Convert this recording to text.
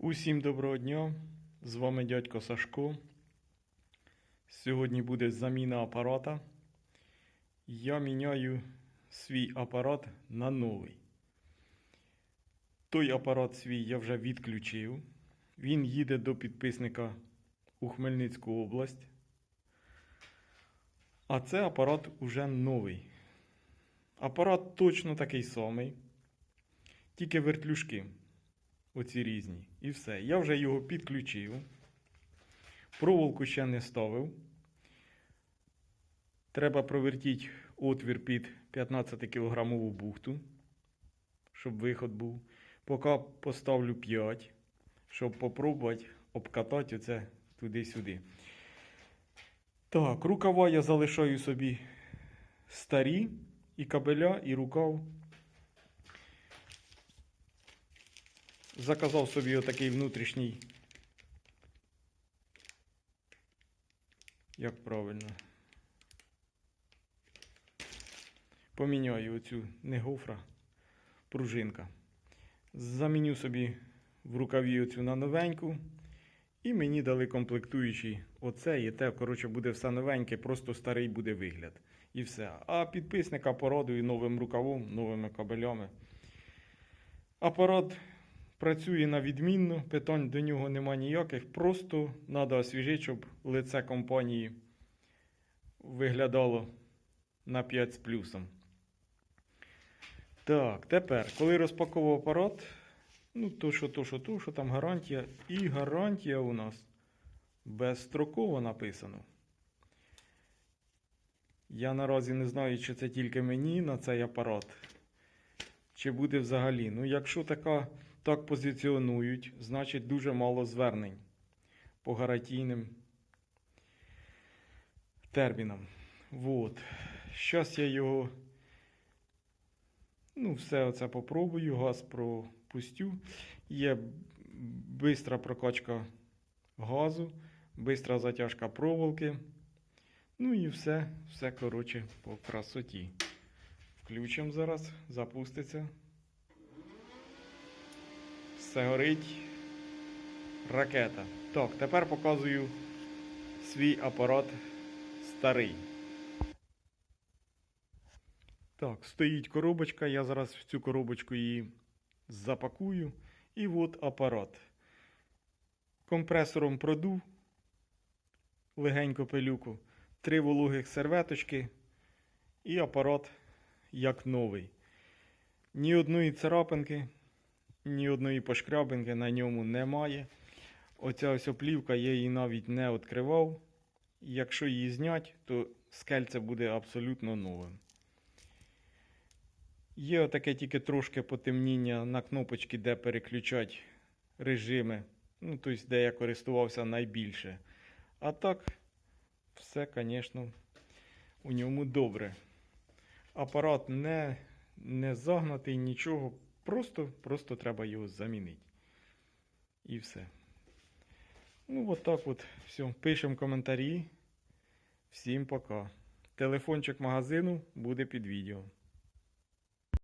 Усім доброго дня! З вами дядько Сашко. Сьогодні буде заміна апарата. Я міняю свій апарат на новий. Той апарат свій я вже відключив. Він їде до підписника у Хмельницьку область. А це апарат уже новий. Апарат точно такий самий, тільки вертлюжки оці різні. І все. Я вже його підключив. Проволоку ще не ставив. Треба провертіти отвір під 15 кілограмову бухту, щоб виход був. Поки поставлю 5, щоб попробувати обкатати оце туди-сюди. Так, рукава я залишаю собі старі, і кабеля, і рукав. Заказав собі отакий внутрішній. Як правильно. Поміняю оцю не гофра, пружинка. Заміню собі в рукаві оцю на новеньку. І мені дали комплектуючий оце і те, коротше, буде все новеньке, просто старий буде вигляд. І все. А підписника порадую новим рукавом, новими кабелями. Апарат працює на відмінно, питань до нього нема ніяких. Просто треба освіжити, щоб лице компанії виглядало на 5 з плюсом. Так, тепер, коли розпаковував апарат, ну то що, то що, то що там гарантія. І гарантія у нас безстроково написано. Я наразі не знаю, чи це тільки мені на цей апарат, чи буде взагалі. Ну, якщо така, так позиціонують, значить дуже мало звернень по гарантійним термінам. Вот. Щас я його. Ну, все оце попробую, газ пропустю. Є бистра прокачка газу, бистра затяжка проволоки. Ну і все, все коротше по красоті. Включимо зараз, запуститься. Все горить. Ракета. Так, тепер показую свій апарат старий. Так, стоїть коробочка. Я зараз в цю коробочку її запакую. І от апарат. Компресором продув легенько пилюку три вологих серветочки і апарат як новий. Ні одної царапинки, ні одної пошкрябинки на ньому немає. Оця ось оплівка, я її навіть не відкривав. Якщо її зняти, то скельце буде абсолютно новим. Є отаке тільки трошки потемніння на кнопочці, де переключати режими. Ну, тобто, де я користувався найбільше. А так, все, звісно, у ньому добре. Апарат не, не загнатий, нічого. Просто, просто треба його замінити. І все. Ну, от так от. Все. Пишемо коментарі. Всім пока. Телефончик магазину буде під відео.